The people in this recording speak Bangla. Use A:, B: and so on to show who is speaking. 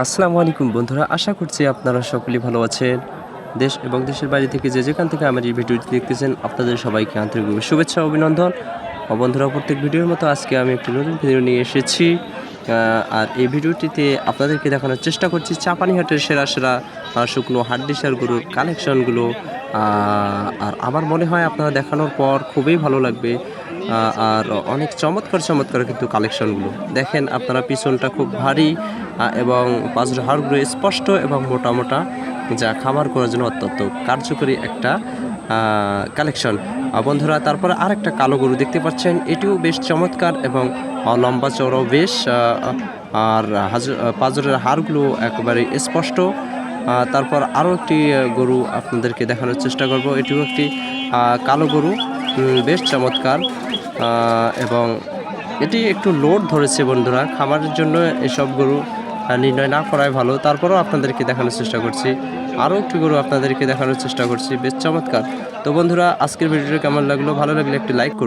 A: আসসালামু আলাইকুম বন্ধুরা, আশা করছি আপনারা সকলেই ভালো আছেন। দেশ এবং দেশের বাইরে থেকে যে যেখান থেকে আমার এই ভিডিওটি দেখতেছেন, আপনাদের সবাইকে আন্তরিকভাবে শুভেচ্ছা অভিনন্দন। ও বন্ধুরা, প্রত্যেক ভিডিওর মতো আজকে আমি একটি নতুন ভিডিও নিয়ে এসেছি। আর এই ভিডিওটিতে আপনাদেরকে দেখানোর চেষ্টা করছি চাপানিহাটের সেরা সেরা শুকনো হাড্ডিসার গরুর কালেকশনগুলো আর আমার মনে হয় আপনারা দেখানোর পর খুবই ভালো লাগবে। আর অনেক চমৎকার চমৎকার কিন্তু কালেকশনগুলো। দেখেন আপনারা পিছনটা খুব ভারী এবং পাঁচটা হাড়গুলো স্পষ্ট এবং মোটা মোটা, যা খামার করার জন্য অত্যন্ত কার্যকরী একটা কালেকশন। বন্ধুরা, তারপরে আরেকটা কালো গরু দেখতে পাচ্ছেন, এটিও বেশ চমৎকার এবং লম্বা চওড়াও বেশ আর পাঁজরের হাড়গুলো একেবারে স্পষ্ট। তারপর আরও একটি গরু আপনাদেরকে দেখানোর চেষ্টা করব, এটিও একটি কালো গরু। বেশ চমৎকার। এবং এটি একটু লোড ধরেছে বন্ধুরা খামারের জন্য এসব গরু নির্ণয় না করাই ভালো। তারপরেও আপনাদেরকে দেখানোর চেষ্টা করছি, আরও একটি গরু আপনাদেরকে দেখানোর চেষ্টা করছি, বেশ চমৎকার। তো বন্ধুরা, আজকের ভিডিওটি কেমন লাগল? ভালো লাগলে একটি লাইক করুন।